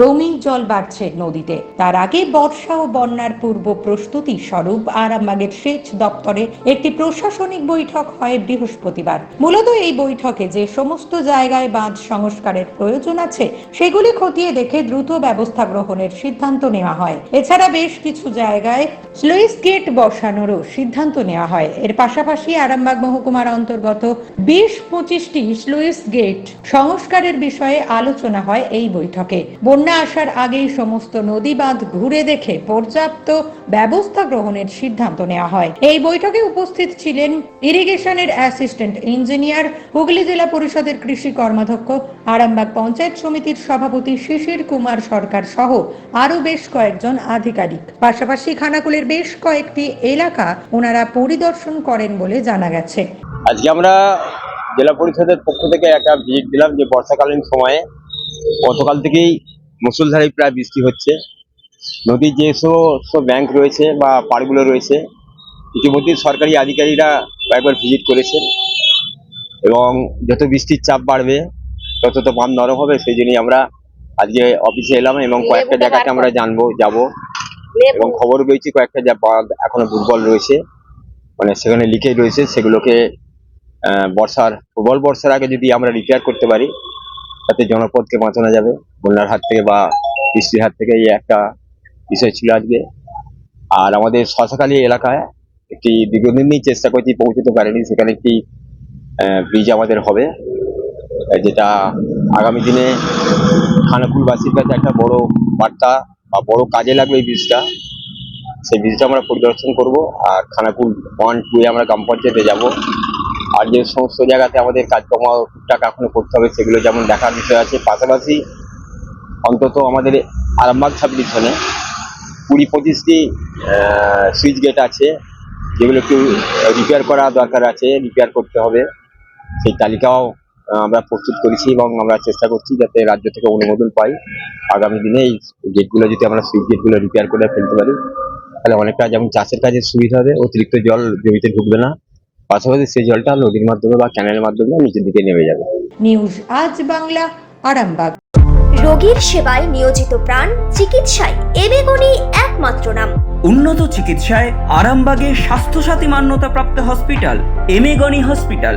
ক্রমেই জল বাড়ছে নদীতে। তার আগে বর্ষা ও বন্যার পূর্ব প্রস্তুতি স্বরূপ আরামবাগের সেচ দপ্তরে একটি প্রশাসনিক বৈঠক হয় বৃহস্পতিবার। মূলত এই বৈঠকে যে সমস্ত জায়গায় বাঁধ সংস্কারের প্রয়োজন আছে, সেগুলি খতিয়ে দেখে দ্রুত ব্যবস্থা গ্রহণের সিদ্ধান্ত নেওয়া হয়। এছাড়া বেশ কিছু জায়গায় স্লুইস গেট বসানোরও সিদ্ধান্ত নেওয়া হয়। এর পাশাপাশি আরামবাগ মহকুমার অন্তর্গত বিশ পঁচিশটি স্লুইস গেট সংস্কারের বিষয়ে আলোচনা হয় এই বৈঠকে। বন্যা আসার আগেই সমস্ত নদী বাঁধ ঘুরে দেখে পর্যাপ্ত ব্যবস্থা গ্রহণের সিদ্ধান্ত নেওয়া হয়। এই বৈঠকে উপস্থিত ছিলেন ইরিগেশনের অ্যাসিস্ট্যান্ট ইঞ্জিনিয়ার, হুগলি জেলা পরিষদের কৃষি কর্মাধ্যক্ষ, আরামবাগ পঞ্চায়েত সমিতির সভাপতি শিশির কুমার সরকার সহ আরও বেশ কয়েকজন আধিকারিক। পাশাপাশি খানাকুলের বেশ কয়েকটি এলাকা ওনারা পরিদর্শন করেন বলে জানা গেছে। আজকে আমরা জেলা পরিষদের পক্ষ থেকে একটা ভিজিট দিলাম যে বর্ষাকালীন সময়ে গতকাল থেকেই মুসুলধারে প্রায় বৃষ্টি হচ্ছে। নদীর যে সমস্ত ব্যাংক রয়েছে বা পাড়গুলো রয়েছে ইতিমধ্যে সরকারি আধিকারিকরা কয়েকবার ভিজিট করেছেন এবং যত বৃষ্টির চাপ বাড়বে তত তো বাঁধ নরম হবে সেই জন্যই আমরা আজকে অফিসে এলাম এবং কয়েকটা জায়গাতে আমরা জানব যাব এবং খবর পেয়েছি কয়েকটা যা বাঁধ এখনও দুর্বল রয়েছে। মানে সেখানে লিকেজ রয়েছে সেগুলোকে আহ, বর্ষার প্রবল বর্ষার আগে যদি আমরা রিপেয়ার করতে পারি তাতে জনপদকে বাঁচানো যাবে। বন্যার হাত থেকে বা বৃষ্টির হাত থেকে এই একটা বিষয় ছিল আজকে। আর আমাদের শশাখালী এলাকায় একটি দীর্ঘদিনই চেষ্টা করছি, পৌঁছতে পারেনি। সেখানে একটি ব্রিজ আমাদের হবে। যেটা আগামী দিনে খানাকুলবাসীর কাছে একটা বড় বার্তা বা বড় কাজে লাগবে এই ব্রিজটা সেই ব্রিজটা আমরা পরিদর্শন করব। আর খানাকুল ওয়ান টু এ আমরা গ্রাম পঞ্চায়েতে যাব। আর যে সমস্ত জায়গাতে আমাদের কাজকর্ম টুকটাক এখনও করতে হবে, সেগুলো যেমন দেখার বিষয় আছে, পাশাপাশি অন্তত আমাদের আরামবাগ সাব ডিভিশনে কুড়ি পঁচিশটি সুইচ গেট আছে, যেগুলো একটু রিপেয়ার করা দরকার আছে রিপেয়ার করতে হবে। সেই তালিকাও আমরা প্রস্তুত করেছি এবং আমরা চেষ্টা করছি যাতে রাজ্য থেকে অনুমোদন পাই। আগামী দিনে এই গেটগুলো যদি আমরা সুইচ গেটগুলো রিপেয়ার করে ফেলতে পারি, তাহলে অনেকটা যেমন চাষের কাজে সুবিধা হবে, অতিরিক্ত জল জমিতে ঢুকবে না। পাশাপাশি সেই জলটা নদীর মাধ্যমে বা ক্যানেলের মাধ্যমে নিচের দিকে নেমে যাবে। নিউজ আজ বাংলা আরামবাগ। রোগীর সেবায় নিয়োজিত প্রাণ চিকিৎসায় এবেগুনি একমাত্র নাম। উন্নত চিকিৎসায় আরামবাগে স্বাস্থ্যসাথী মান্যতাপ্রাপ্ত হসপিটাল এমেগনি হসপিটাল।